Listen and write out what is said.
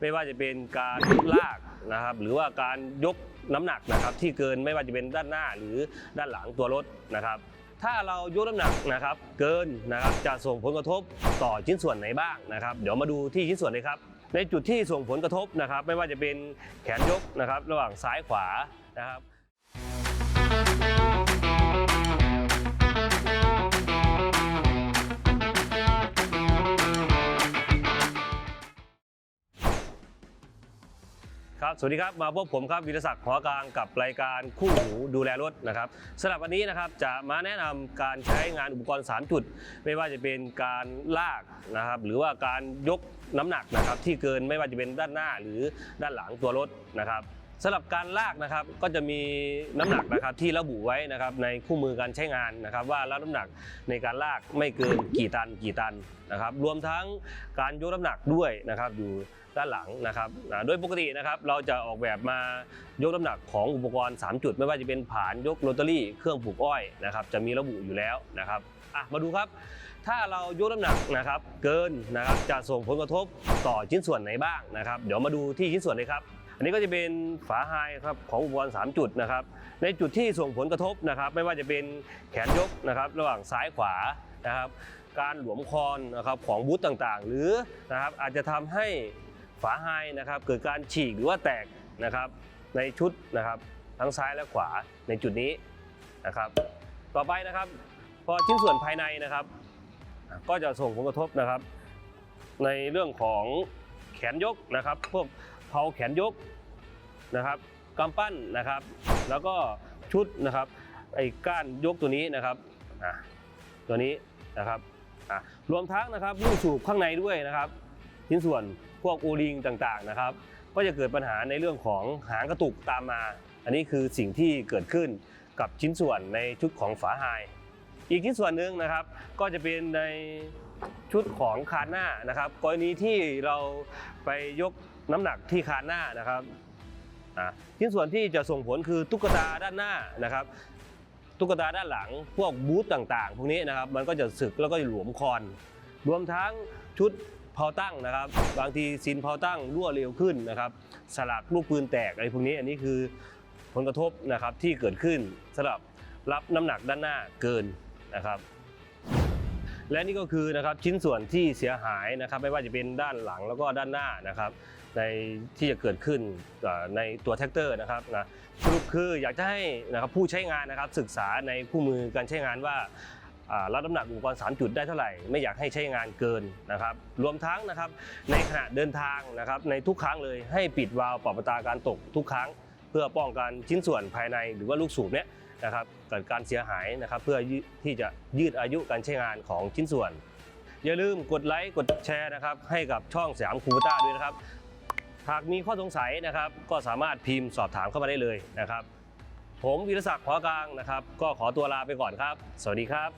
ไม่ว่าจะเป็นการลากนะครับ หรือว่าการยกน้ำหนักนะครับ ที่เกินไม่ว่าจะเป็นด้านหน้าหรือด้านหลังตัวรถนะครับ ถ้าเรายกน้ำหนักนะครับ เกินนะครับจะส่งผลกระทบต่อชิ้นส่วนไหนบ้างนะครับ เดี๋ยวมาดูที่ชิ้นส่วนเลยครับ ในจุดที่ส่งผลกระทบนะครับ ไม่ว่าจะเป็นแขนยกนะครับ ระหว่างซ้ายขวานะครับ ครับ สวัสดีครับ มาพบผมครับวิรศักดิ์หอกลางกับรายการคู่หูดูแลรถนะครับสำหรับวันนี้นะครับจะมาแนะนำการใช้งานอุปกรณ์ 3 จุด ไม่ว่าจะเป็นการลากนะครับหรือว่าการยกน้ำหนักนะครับที่เกินไม่ว่าจะเป็นด้านหน้าหรือด้านหลังตัวรถนะครับ สำหรับการลากนะครับก็จะมีน้ำหนักนะครับที่ระบุไว้นะครับในคู่มือการใช้งานนะครับ ว่ารับน้ำหนักในการลากไม่เกินกี่ตันกี่ตันนะครับ รวมทั้งการยกน้ำหนักด้วยนะครับอยู่ด้านหลังนะครับโดยปกตินะครับเราจะออกแบบมายกน้ำหนักของอุปกรณ์ 3 จุด ไม่ว่าจะเป็นผานยกโรตารี่เครื่องปลูกอ้อยนะครับจะมีระบุอยู่แล้วนะครับอะมาดูครับ ถ้าเรายกน้ำหนักนะครับเกินนะครับจะส่งผลกระทบต่อชิ้นส่วนไหนบ้างนะครับ เดี๋ยวมาดูที่ชิ้นส่วนเลยครับ อันนี้ก็จะเป็นฝาไฮครับของอุปกรณ์3จุดนะครับ ในจุดที่ส่งผลกระทบนะครับ ไม่ว่าจะเป็นแขนยกนะครับระหว่างซ้ายขวานะครับการหลวมคอนนะครับของบูธต่างๆ หรือนะครับอาจจะทำให้ฝาไฮนะครับเกิดการฉีกหรือว่าแตกนะครับในชุดนะครับทั้งซ้ายและขวาในจุดนี้นะครับ ต่อไปนะครับพอชิ้นส่วนภายในนะครับ ก็จะส่งผลกระทบนะครับ ในเรื่องของแขนยกนะครับ พวก เพาแขนยกนะครับกำปั้นนะครับ แล้วก็ชุดนะครับไอ้ก้านยกตัวนี้นะครับตัวนี้นะครับรวมทั้งนะครับลูกสูบข้างในด้วยนะครับชิ้นส่วนพวกโอลิงต่างๆนะครับ ก็จะเกิดปัญหาในเรื่องของหางกระตุกตามมา อันนี้คือสิ่งที่เกิดขึ้นกับชิ้นส่วนในชุดของฝาไฮอีกชิ้นส่วนหนึ่งนะครับ ก็จะเป็นใน ชุดของคานหน้านะครับกรณีที่เราไปยกน้ำหนักที่คานหน้านะครับชิ้นส่วนที่จะส่งผลคือตุ๊กตาด้านหน้านะครับ ตุ๊กตาด้านหลังพวกบูธต่างๆ พวกนี้นะครับมันก็จะสึกแล้วก็หลวมคอน รวมทั้งชุดเพาตั้งนะครับ บางทีซินเพาตั้งรั่วเร็วขึ้นนะครับ สลักลูกปืนแตกอะไรพวกนี้อันนี้คือผลกระทบนะครับที่เกิดขึ้นสำหรับรับน้ำหนักด้านหน้าเกินนะครับ และนี่ก็คือนะครับชิ้นส่วนที่เสียหายนะครับไม่ว่าจะเป็นด้านหลังแล้วก็ด้านหน้านะครับในที่จะเกิดขึ้นในตัวแท็กเตอร์นะครับนะสรุปคืออยากจะให้นะครับผู้ใช้งานนะครับศึกษาในคู่มือการใช้งานว่าอ่ารับน้ำหนักอุปกรณ์ 3 จุดได้เท่าไหร่ ไม่อยากให้ใช้งานเกินนะครับ รวมทั้งนะครับในขณะเดินทางนะครับในทุกครั้งเลยให้ปิดวาล์วปรับอัตราการตกทุกครั้ง เพื่อป้องกันชิ้นส่วนภายในหรือว่าลูกสูบเนี้ย นะครับเกิดการเสียหายนะครับ เพื่อที่จะยืดอายุการใช้งานของชิ้นส่วน อย่าลืมกดไลค์กดแชร์นะครับ ให้กับช่องสยามคูปต้าด้วยนะครับ หากมีข้อสงสัยนะครับ ก็สามารถพิมพ์สอบถามเข้ามาได้เลยนะครับ ผมวิรศักดิ์หอกลางนะครับ ก็ขอตัวลาไปก่อนครับ สวัสดีครับ